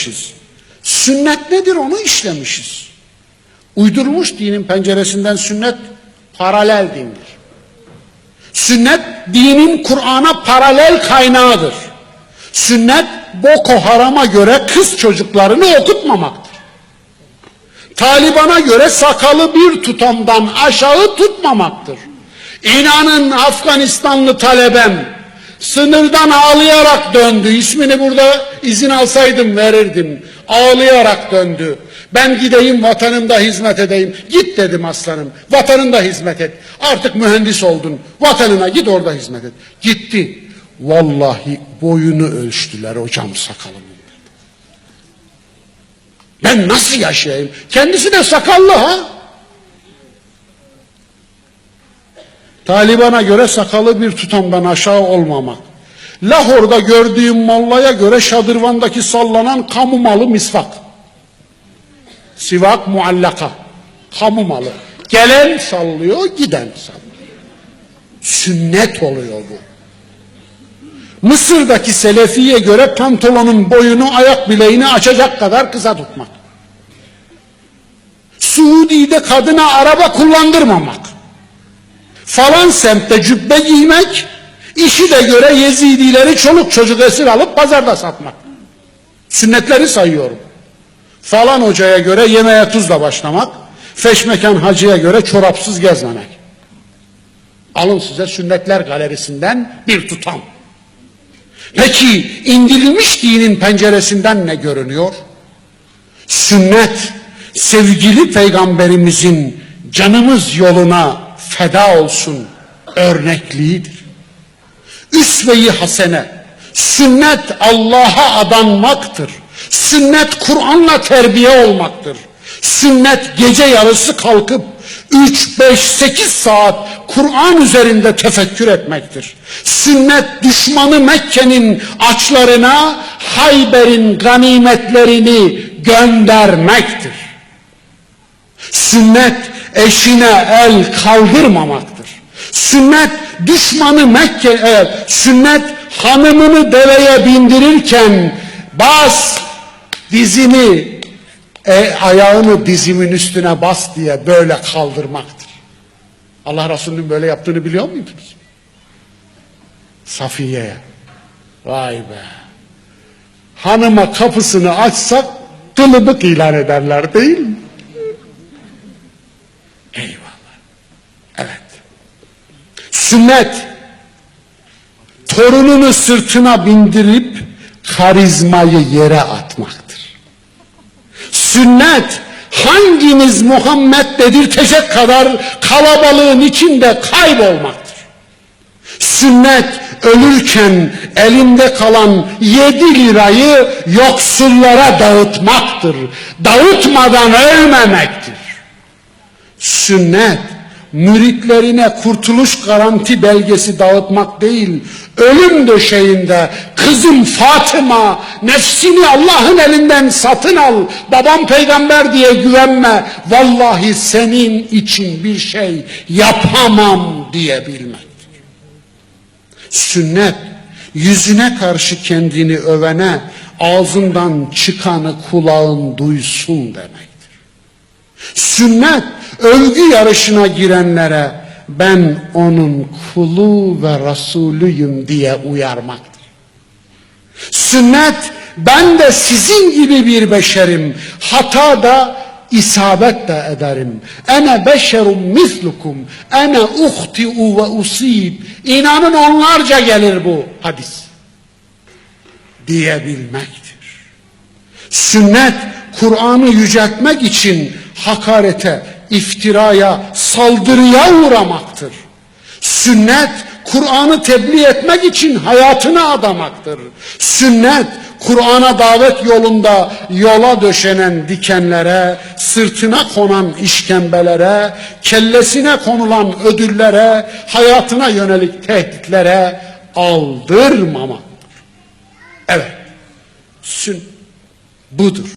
işlemişiz. Sünnet nedir onu işlemişiz. Uydurmuş dinin penceresinden sünnet paralel dindir. Sünnet dinin Kur'an'a paralel kaynağıdır. Sünnet Boko Haram'a göre kız çocuklarını okutmamaktır. Taliban'a göre sakalı bir tutamdan aşağı tutmamaktır. İnanın Afganistanlı talebem sınırdan ağlayarak döndü. İsmini burada izin alsaydım verirdim. Ağlayarak döndü. Ben gideyim vatanımda hizmet edeyim. Git dedim aslanım. Vatanında hizmet et. Artık mühendis oldun. Vatanına git orada hizmet et. Gitti. Vallahi boyunu ölçtüler hocam sakalımın. Ben nasıl yaşayayım? Kendisi de sakallı ha. Taliban'a göre sakalı bir tutamdan aşağı olmamak. Lahor'da gördüğüm mollaya göre şadırvandaki sallanan kamu malı misvak. Sivak muallaka. Kamu malı. Gelen sallıyor, giden sallıyor. Sünnet oluyor bu. Mısır'daki Selefi'ye göre pantolonun boyunu ayak bileğini açacak kadar kısa tutmak. Suudi'de kadına araba kullandırmamak. Falan semtte cübbe giymek, işi de göre Yezidileri çoluk çocuk esir alıp pazarda satmak. Sünnetleri sayıyorum. Falan hocaya göre yemeğe tuzla başlamak, feşmekan hacıya göre çorapsız gezmemek. Alın size sünnetler galerisinden bir tutam. Peki indirilmiş dinin penceresinden ne görünüyor? Sünnet sevgili peygamberimizin canımız yoluna feda olsun örnekliğidir. Üsve-i hasene, sünnet Allah'a adanmaktır. Sünnet Kur'an'la terbiye olmaktır. Sünnet gece yarısı kalkıp 3, 5, 8 saat Kur'an üzerinde tefekkür etmektir. Sünnet düşmanı Mekke'nin açlarına Hayber'in ganimetlerini göndermektir. Sünnet eşine el kaldırmamaktır. Sünnet düşmanı Mekke, e, sünnet hanımını deveye bindirirken bas dizini e, ayağını dizimin üstüne bas diye böyle kaldırmaktır. Allah Resulü'nün böyle yaptığını biliyor muydunuz? Safiye'ye. Vay be. Hanıma kapısını açsak kılıbık ilan ederler değil mi? Eyvallah. Evet. Sünnet torununu sırtına bindirip karizmayı yere atmaktır. Sünnet hanginiz Muhammed dedirtecek kadar kalabalığın içinde kaybolmaktır. Sünnet ölürken elinde kalan yedi lirayı yoksullara dağıtmaktır. Dağıtmadan ölmemektir. Sünnet müritlerine kurtuluş garanti belgesi dağıtmak değil, ölüm döşeğinde kızım Fatıma nefsini Allah'ın elinden satın al, babam peygamber diye güvenme, vallahi senin için bir şey yapamam diyebilmektir. Sünnet yüzüne karşı kendini övene ağzından çıkanı kulağın duysun demektir. Sünnet övgü yarışına girenlere ben onun kulu ve Resulüyüm diye uyarmaktır. Sünnet ben de sizin gibi bir beşerim. Hata da isabet de ederim. Ene beşerum mislukum. Ene uhti'u ve usib. İnanın onlarca gelir bu hadis. Diyebilmektir. Sünnet Kur'an'ı yüceltmek için hakarete, iftiraya, saldırıya uğramaktır. Sünnet Kur'an'ı tebliğ etmek için hayatını adamaktır. Sünnet Kur'an'a davet yolunda yola döşenen dikenlere, sırtına konan işkembelere, kellesine konulan ödüllere, hayatına yönelik tehditlere aldırmamaktır. Evet, sün budur.